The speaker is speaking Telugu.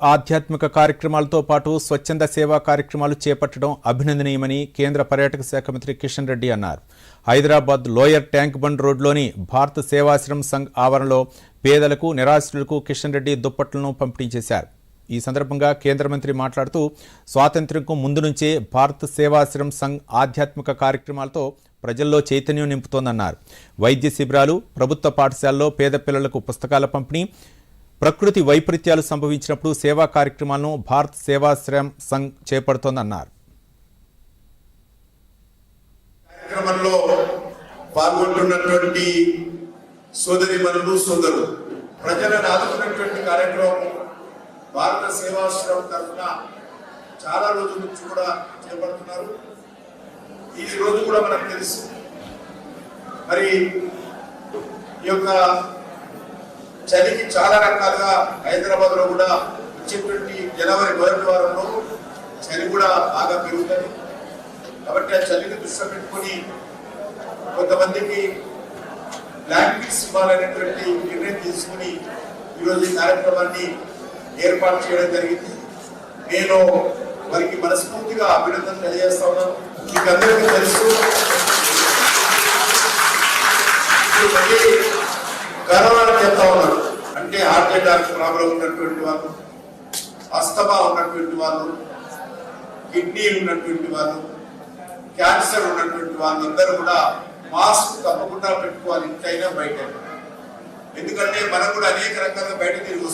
ఆధ్యాత్మిక కార్యక్రమాలతో పాటు స్వచ్ఛంద సేవా కార్యక్రమాలు చేపట్టడం అభినందనీయమని కేంద్ర పర్యాటక శాఖ మంత్రి కిషన్ రెడ్డి అన్నారు. హైదరాబాద్ లోయర్ ట్యాంక్ బండ్ రోడ్లోని భారత సేవాశ్రమ్ సంఘ్ ఆవరణలో పేదలకు నిరాశ్రులకు కిషన్ రెడ్డి దుప్పట్లను పంపిణీ చేశారు. ఈ సందర్భంగా కేంద్ర మంత్రి మాట్లాడుతూ స్వాతంత్ర్యంకు ముందు నుంచే భారత సేవాశ్రమ్ సంఘ్ ఆధ్యాత్మిక కార్యక్రమాలతో ప్రజల్లో చైతన్యం నింపుతోందన్నారు. వైద్య శిబిరాలు ప్రభుత్వ పాఠశాలలో పేద పిల్లలకు పుస్తకాల పంపిణీ ప్రకృతి వైపరీత్యాలు సంభవించినప్పుడు సేవా కార్యక్రమాలను భారత్ సేవాశ్రయం సంఘ్ చేపడుతోందన్నారు. కార్యక్రమంలో పాల్గొంటున్నటువంటి సోదరి మనులు సోదరు ప్రజలను ఆదుకున్నటువంటి కార్యక్రమం భారత సేవాశ్రమం తరఫున చాలా రోజుల నుంచి కూడా చేపడుతున్నారు. ఈ రోజు కూడా మనకు తెలుసు. మరి ఈ యొక్క చలికి చాలా రకాలుగా హైదరాబాద్లో కూడా వచ్చేటువంటి జనవరి మొదటి వారంలో చలి కూడా బాగా పెరుగుతుంది. కాబట్టి ఆ చలిని దృష్టిలో పెట్టుకొని కొంతమందికి బ్లాంకెట్స్ ఇవ్వాలనేటువంటి నిర్ణయం తీసుకుని ఈరోజు ఈ కార్యక్రమాన్ని ఏర్పాటు చేయడం జరిగింది. నేను వారికి మనస్ఫూర్తిగా అభినందన తెలియజేస్తా ఉన్నాను. మీకు అందరికీ తెలుసు. కరోనా చెప్తా అంటే హార్ట్ అటాక్ ప్రాబ్లం ఉన్నటువంటి వాళ్ళు అస్తమా ఉన్నటువంటి వాళ్ళు కిడ్నీ ఉన్నటువంటి వాళ్ళు క్యాన్సర్ ఉన్నటువంటి వాళ్ళందరూ కూడా మాస్క్ తప్పకుండా పెట్టుకోవాలి ఇంటైనా బయట. ఎందుకంటే మనం కూడా అనేక రకాలుగా బయట తిరిగి